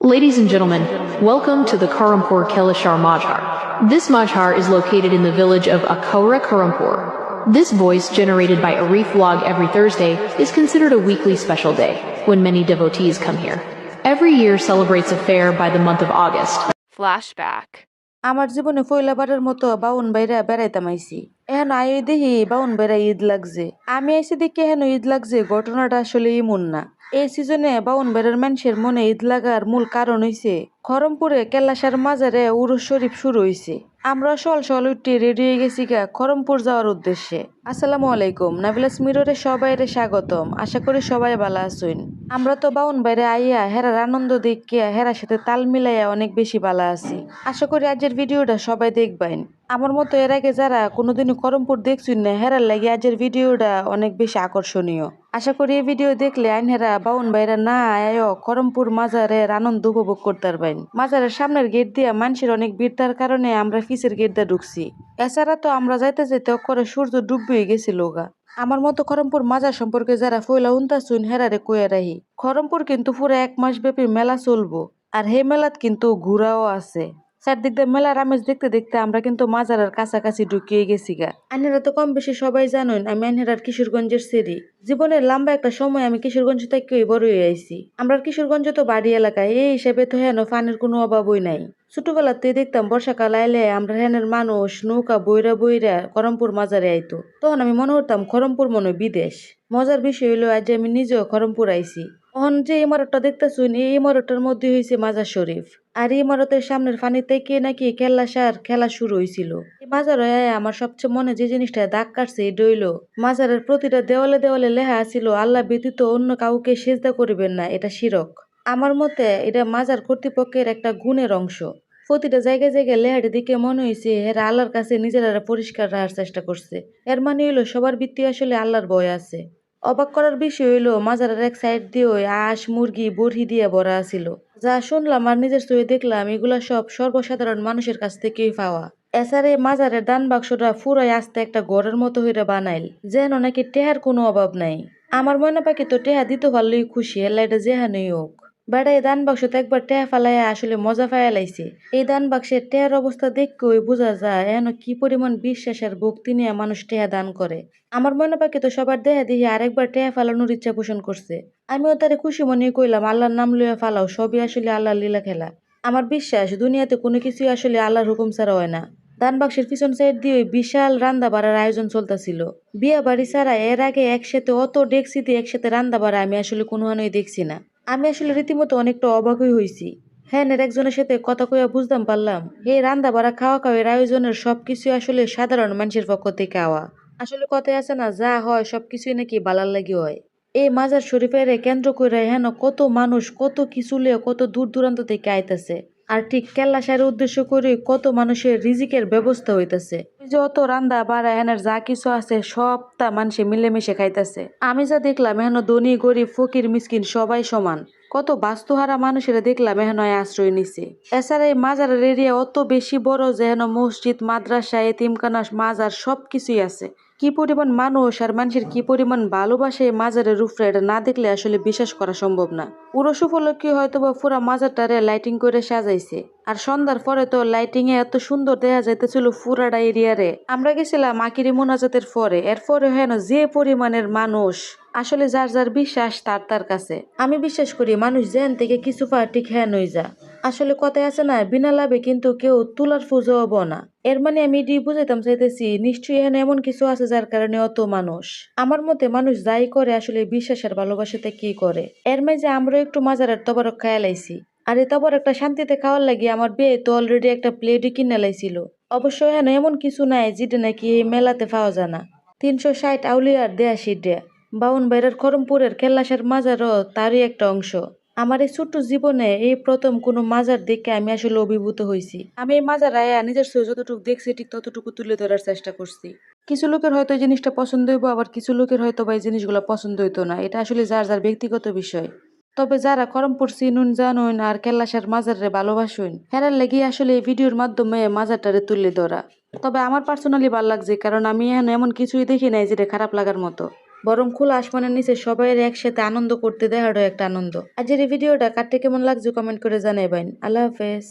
Ladies and gentlemen, welcome to the Karampur Kelishar Majhar. This Majhar is located in the village of Akora Karampur. This voice, generated by Arif Vlog every Thursday, is considered a weekly special day when many devotees come here. Every year celebrates a fair by the month of August. Flashback. আমার জীবনে ফইলাবারের মতো বাউন বাইরা বেড়াইতাম আইছি এখন I দেখি বাউন বাইরা ঈদ লাগছে আমি আইসি দেখি হেন ঈদ লাগছে ঘটনাটা আসলে ইমন না এই সিজনে বাউন বেড়ের মানুষের মনে ঈদ লাগার মূল কারণ হইছে খরমপুরে কেলাসার মাজারে উরুস শরীফ শুরু হইছে। আমরা সল সল উঠে রেডি হয়ে গেছি গা খরমপুর যাওয়ার উদ্দেশ্যে। আসসালামু আলাইকুম। নাবিলাস মিররে সবাইরে স্বাগতম। আশা করি সবাই ভালো আছেন। আমরা তো বাউন বাইরে আইয়া হেরার আনন্দ দেখিয়া হেরার সাথে তাল মিলাইয়া অনেক বেশি ভালো আছি। আশা করি আজকের ভিডিওটা সবাই দেখবেন। আমার মতো এর আগে যারা কোনোদিনও করমপুর দেখছুন না, হেরার লাগে আজকের ভিডিওটা অনেক বেশি আকর্ষণীয়। আশা করি এই ভিডিও দেখলে আইন হেরা বাউন বাইরা না আয় করমপুর মাজারের আনন্দ উপভোগ করতে পারবেন। মাজারের সামনের গেট দিয়া মানুষের অনেক ভিড় কারণে আমরা ফিসের গেট দিয়ে ঢুকছি। এছাড়া তো আমরা যাইতে যাইতে করে সূর্য ডুববে গেছিল গা আমার মতো খরমপুর মাজার সম্পর্কে যারা ফইলা চুন হেরারে কয়ে রাহি। খরমপুর কিন্তু পুরো এক মাস ব্যাপী মেলা চলবো। আর হে মেলাত কিন্তু ঘুরাও আছে। চারদিক দিয়ে মেলার আমেজ দেখতে দেখতে আমরা কিন্তু মাজারের কাছাকাছি ঢুকিয়ে গেছি গা। আইনেরা তো কম বেশি সবাই জানেন, আমি আইনেরার কিশোরগঞ্জের সেরি জীবনের লম্বা একটা সময় আমি কিশোরগঞ্জ থেকেই বড় হয়ে আইছি। আমরা কিশোরগঞ্জ তো বাড়ি এলাকায়, এই হিসেবে তো হেন পানির কোনো অভাবই নাই। ছোটবেলাতেই দেখতাম বর্ষাকাল আইলে আমরা হেনের মানুষ নৌকা বইরা বইরা করমপুর মাজারে আইতো। তখন আমি মনে করতাম খরমপুর মনে বিদেশ। মজার বিষয় হইল, আজ আমি নিজেও খরমপুর আইছি। অহন যে ইমারতটা দেখতেছুন, এই ইমারতটার মধ্যে হয়েছে মাজার শরীফ। আর এই ইমারতের সামনের ফানিতে কে নাকি খেলা সার, খেলা শুরু হয়েছিল এই মাজার আমার সবচেয়ে মনে যে জিনিসটা দাগ কাটছে এই ডইল মাজারের প্রতিটা দেওয়ালে দেওয়ালে লেখা আছিল, আল্লাহ ব্যতীত অন্য কাউকে সেজদা করিবেন না, এটা শিরক। আমার মতে এটা মাজার কর্তৃপক্ষের একটা গুণের অংশ। প্রতিটা জায়গায় জায়গায় লেহাটি দিকে মনে হয়েছে হেরা আল্লাহর কাছে নিজেরা পরিষ্কার রাখার চেষ্টা করছে। এর মানে হইল, সবার বৃত্তি আসলে আল্লাহর বয় আছে। অবাক করার বিষয় হইল, মাজারের এক সাইড দিয়ে ওই আঁশ মুরগি, বড়ি দিয়ে ভরা ছিল যা শুনলাম আর নিজের চোখে দেখলাম, এগুলা সব সর্বসাধারণ মানুষের কাছ থেকেই পাওয়া। এছাড়া মাজারের দান বাক্সটা ফুরাই আসতে একটা ঘরের মতো হইরা বানাইল, যেন নাকি টেহার কোনো অভাব নাই। আমার ময়না পাখি তো টেহা দিতে পারলেই খুশি এলাইটা যেহানেই হোক। বেড়া এই দান বাক্সতে একবার টেহা ফালাইয়া আসলে মজা পাইয়া লাইছে। এই দান বাক্সের টেহার অবস্থা দেখলেই বোঝা যায় এন কি পরিমাণ বিশ্বাস আর ভক্তি নিয়ে মানুষ টেহা দান করে। আমার মনে পাখি তো সবার দেহা দিয়ে আরেকবার টেহা ফালানোর ইচ্ছা পোষণ করছে। আমিও তারে খুশি মনে কইলাম, আল্লাহর নাম লইয়া ফালাও, সবই আসলে আল্লাহর লীলা খেলা। আমার বিশ্বাস, দুনিয়াতে কোনো কিছুই আসলে আল্লাহর হুকুম ছাড়া হয় না। দান বাক্সের পিছন সাইড দিয়ে বিশাল রান্দা বাড়ার আয়োজন চলতেছিল। বিয়ে বাড়ি ছাড়া এর আগে একসাথে অত ডেকসি দিয়ে একসাথে রান্দা বাড়া আমি আসলে কোনো হানোই দেখছি না। আমি আসলে রীতিমতো অনেকটা অবাকই হয়েছি হ্যাঁ এর একজনের সাথে কথা কইয়া বুঝতাম পারলাম। হে রান্দা বাড়া, খাওয়া খাওয়ার আয়োজনের সব সবকিছু আসলে সাধারণ মানুষের পক্ষ থেকে আওয়া। আসলে কথায় আছে না, যা হয় সবকিছুই নাকি বালার লাগি হয়। এই মাজার শরীফের কেন্দ্র করে হেন কত মানুষ কত কিছু লিয়ে কত দূর দূরান্ত থেকে আইতাছে। আর ঠিক কেল্লা সারের উদ্দেশ্য করে কত মানুষের রিজিকের ব্যবস্থা হইতাছে। যত রান্দা, বাড়া, এনার যা কিছু আছে, সব তা মানুষে মিলেমিশে খাইতেছে। আমি যা দেখলাম এহেন ধনী, গরিব, ফকির, মিসকিন সবাই সমান। কত বাস্তুহারা মানুষেরা দেখলাম এহেন আশ্রয় নিছে। এছাড়া এই মাজারের এরিয়া অত বেশি বড় যে হেন মসজিদ, মাদ্রাসা এ এতিমখানা, মাজার সব কিছুই আছে। কি পরিমাণ মানুষ আর মানুষের কি পরিমাণ ভালোবাসে মাজারের উপরে এটা না দেখলে আসলে বিশ্বাস করা সম্ভব না। উরস উপলক্ষে হয়তো বা পুরা মাজারটারে লাইটিং করে সাজাইছে। আর সন্ধ্যার পরে তো লাইটিং এ এত সুন্দর দেখা যাইতেছিল পুরাটা এরিয়ারে। আমরা গেছিলাম আকিরি মোনাজাতের পরে। এরপরে হেন যে পরিমাণের মানুষ, আসলে যার যার বিশ্বাস তার তার কাছে। আমি বিশ্বাস করি মানুষ যেন থেকে কিছু ঠিক হ্যান হয়ে যা। আসলে কথায় আছে না, বিনা লাভে কিন্তু কেউ তুলার ফুজো হব না। এর মানে আমি এটি বুঝাইতাম, চাইতেছি নিশ্চয়ই এখানে এমন কিছু আছে যার কারণে অত মানুষ। আমার মতে মানুষ যাই করে, আসলে বিশ্বাসের ভালোবাসাতে কি করে? এর মাঝে আমরা একটু মাজারের তবরক খায়া লাইছি। আর তবর একটা শান্তিতে খাওয়ার লাগি আমার বিয়ে তো অলরেডি একটা প্লেটই কিনে লাইছিল। অবশ্য এখানে এমন কিছু নাই যেটা নাকি এই মেলাতে পাওয়া যায় না। তিনশো ষাট আউলিয়ার দেয়া সিডে, বাউন বাইরের খরমপুরের কেল্লাসের মাজারও তারই একটা অংশ। আমার এই ছোট্ট জীবনে এই প্রথম কোনো মাজার দেখে আমি আসলে অভিভূত হয়েছি। আমি এই মাজার আয়া নিজের চোখে যতটুকু দেখছি, ঠিক ততটুকু তুলে ধরার চেষ্টা করছি। কিছু লোকের হয়তো এই জিনিসটা পছন্দ হইব, আবার কিছু লোকের হয়তো বা এই জিনিসগুলো পছন্দ হইতো না। এটা আসলে যার যার ব্যক্তিগত বিষয়। তবে যারা করমপুর চিনুন জানুন আর কেল্লাসার মাজারে ভালোবাসুন, হেরার লেগে আসলে এই ভিডিওর মাধ্যমে মাজারটারে তুলে ধরা। তবে আমার পার্সোনালি ভালো লাগছে, কারণ আমি এমন কিছুই দেখি নাই যেটা খারাপ লাগার মতো। বরং খোলা আসমানের নিচে সবাইয়ের একসাথে আনন্দ করতে দেখারও একটা আনন্দ। আজের এই ভিডিওটা কাটতে কেমন লাগছে কমেন্ট করে জানাইবেন। আল্লাহ হাফেজ।